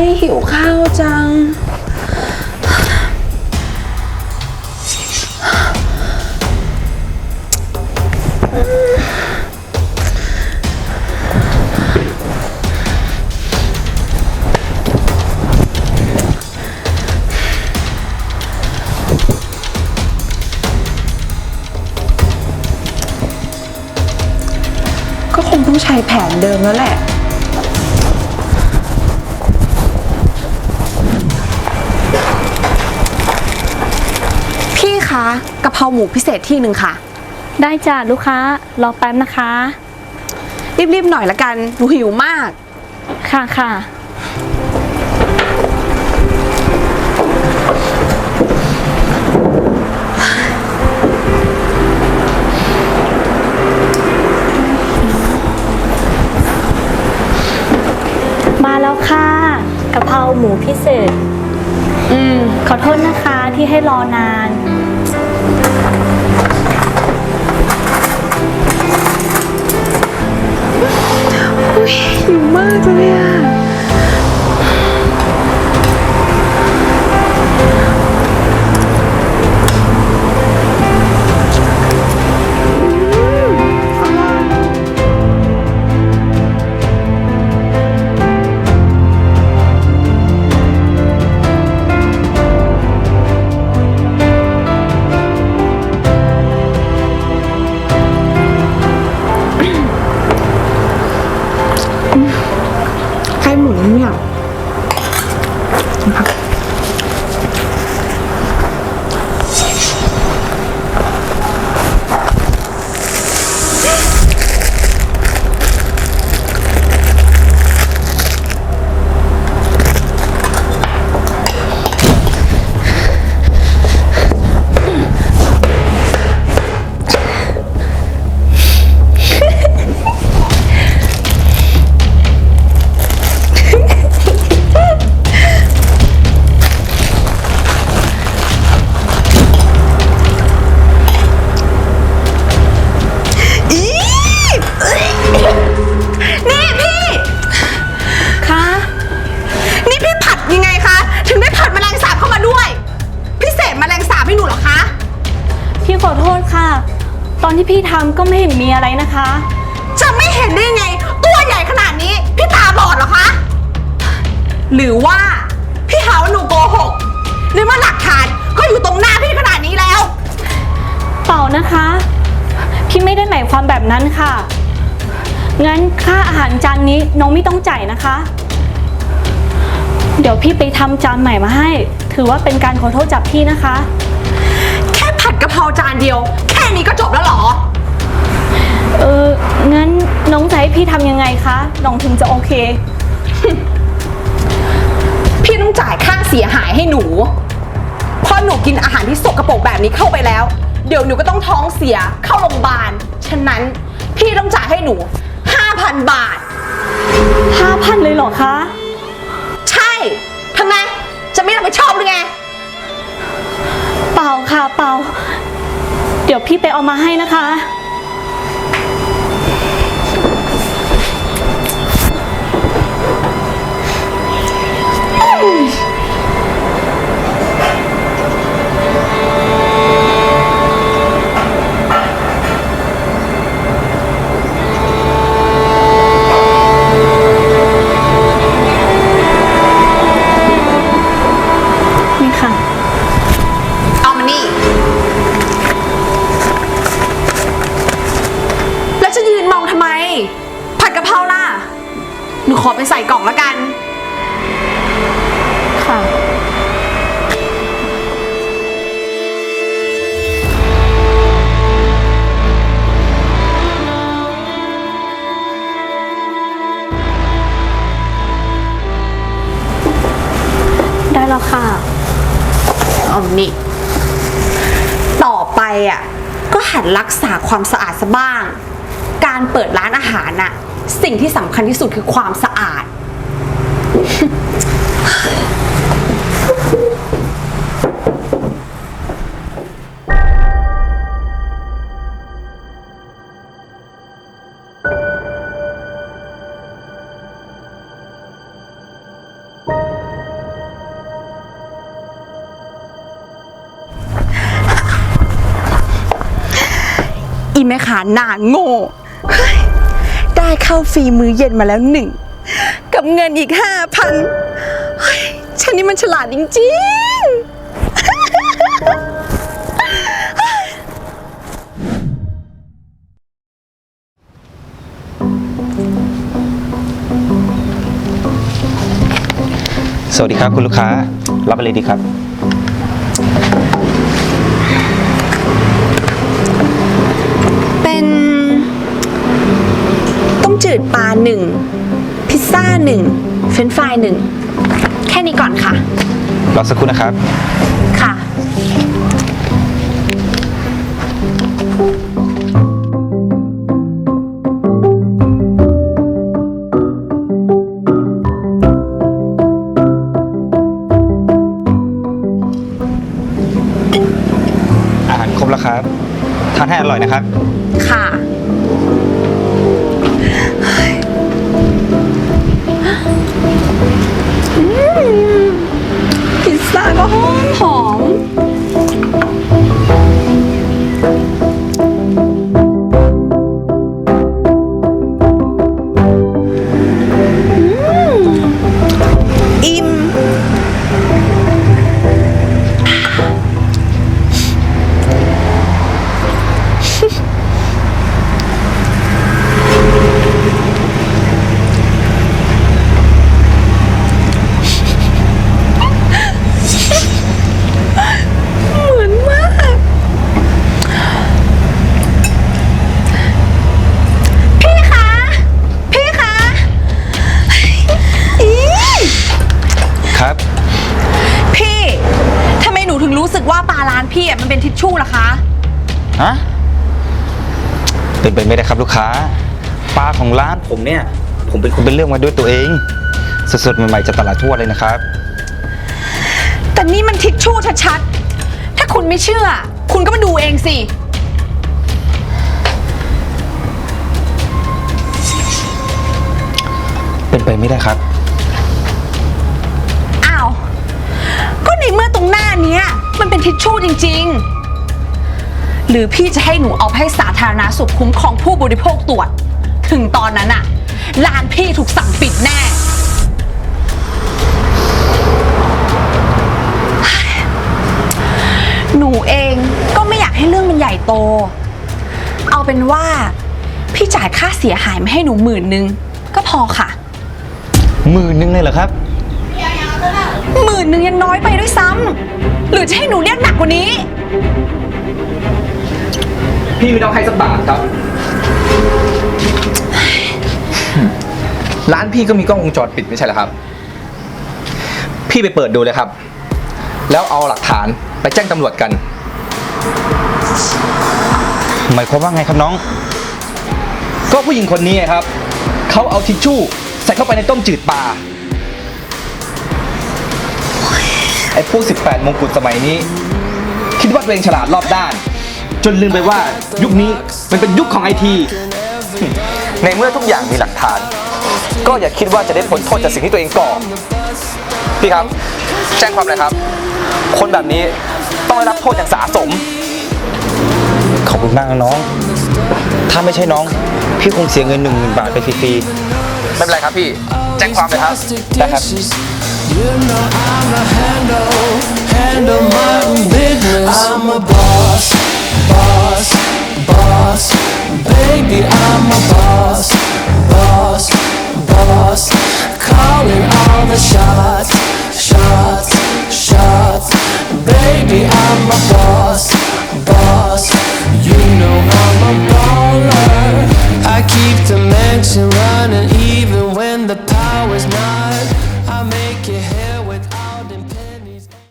ยหิวข้าวจัง ก็คงต้องใช้แผนเดิมแล้วแหละ คะกะเพราหมูพิเศษที่หนึ่งค่ะ ได้จ้ะลูกค้ารอแป๊บนะคะ รีบๆหน่อยละกันหนูหิวมาก ค่ะค่ะมาแล้วค่ะกะเพราหมูพิเศษ อืม ขอโทษนะคะที่ให้รอนาน หิวมากเลย ที่พี่ทำก็ไม่เห็นมีอะไรนะคะ จะไม่เห็นได้ไง ตัวใหญ่ขนาดนี้ พี่ตาบอดเหรอคะ หรือว่า พี่หาว่าหนูโกหกหรือว่าหลักฐานก็อยู่ตรงหน้าพี่ขนาดนี้แล้ว เปล่านะคะ พี่ไม่ได้หมายความแบบนั้นค่ะ งั้นค่าอาหารจานนี้น้องไม่ต้องจ่ายนะคะ เดี๋ยวพี่ไปทำจานใหม่มาให้ ถือว่าเป็นการขอโทษจากพี่นะคะแค่ผัด กะเพราจานเดียว แค่นี้ก็จบแล้วเหรอ เออ งั้นน้องจะให้พี่ทำยังไงคะ น้องถึงจะโอเค พี่ต้องจ่ายค่าเสียหายให้หนูเพราะหนูกินอาหารที่สกรปรกแบบนี้เข้าไปแล้ว เดี๋ยวหนูก็ต้องท้องเสียเข้าโรงพยาบาล ฉะนั้นพี่ต้องจ่ายให้หนู 5,000 บาท5,000เลยเหรอคะ ใช่ทำไมจะไม่รับผิดชอบหรือไง พี่ไปเอามาให้นะคะ หนูขอไปใส่กล่องละกัน ค่ะ ได้แล้วค่ะ เอานี่ ต่อไปอะ ก็หัดรักษาความสะอาดซะบ้าง การเปิดร้านอาหารน่ะ สิ่งที่สำคัญที่สุดคือความสะอาด อีแม่ค้าหนาโง่ ได้เข้าฟรีมือเย็นมาแล้วหนึ่ง กับเงินอีกห้าพันฉันนี่มันฉลาดจริงๆ สวัสดีครับคุณลูกค้า รับอะไรดีครับ จืดปลาหนึ่งพิซซ่าหนึ่งเฟรนช์ฟรายหนึ่งแค่นี้ก่อนค่ะ รอสักครู่นะครับ ค่ะ อาหารครบแล้วครับ ทานให้อร่อยนะครับ ค่ะ ก็หอมหอม ฮะเป็นไปไม่ได้ครับลูกค้า ปลาของร้านผมเนี่ย ผมเป็นคนเป็นเรื่องมาด้วยตัวเอง สดๆใหม่ๆจากตลาดทั่วเลยนะครับ แต่นี่มันทิชชู่ชัดๆ ถ้าคุณไม่เชื่อ คุณก็มาดูเองสิ เป็นไปไม่ได้ครับ อ้าว ก็ในเมื่อตรงหน้าเนี้ย มันเป็นทิชชู่จริง ๆ หรือพี่จะให้หนูเอาไปให้สาธารณสุขคุ้มครองผู้บริโภคตรวจ ถึงตอนนั้นอะร้านพี่ถูกสั่งปิดแน่ หนูเองก็ไม่อยากให้เรื่องมันใหญ่โต เอาเป็นว่า พี่จ่ายค่าเสียหายมาให้หนูหมื่นนึง ก็พอค่ะ หมื่นนึงเลยเหรอครับ หมื่นหนึ่งยังน้อยไปด้วยซ้ำหรือจะให้หนูเรียกหนักกว่านี้ พี่ไม่ต้องให้สักบาทครับ ร้านพี่ก็มีกล้องวงจรปิดไม่ใช่เหรอครับ พี่ไปเปิดดูเลยครับ แล้วเอาหลักฐานไปแจ้งตำรวจกัน หมายความว่าไงครับน้อง ก็ผู้หญิงคนนี้ไงครับ เขาเอาทิชชู่ใส่เข้าไปในต้มจืดปลาไอ้พวก18 มงกุฎสมัยนี้ คิดว่าตัวเองฉลาดรอบด้าน จนลืมไปว่ายุคนี้มันเป็นยุคของไอที ในเมื่อทุกอย่างมีหลักฐาน ก็อย่าคิดว่าจะได้พ้นโทษจากสิ่งที่ตัวเองก่อพี่ครับ แจ้งความเลยครับ คนแบบนี้ต้องได้รับโทษอย่างสาสม ขอบคุณมากนะน้อง ถ้าไม่ใช่น้อง พี่คงเสียเงินหนึ่งหมื่นบาทไปฟรีไม่เป็นไรครับพี่ แจ้งความเลยครับได้ครับ You know I'm a handle, handle my own business. I'm a boss, boss, boss. Baby, I'm a boss, boss, boss. Calling all the shots.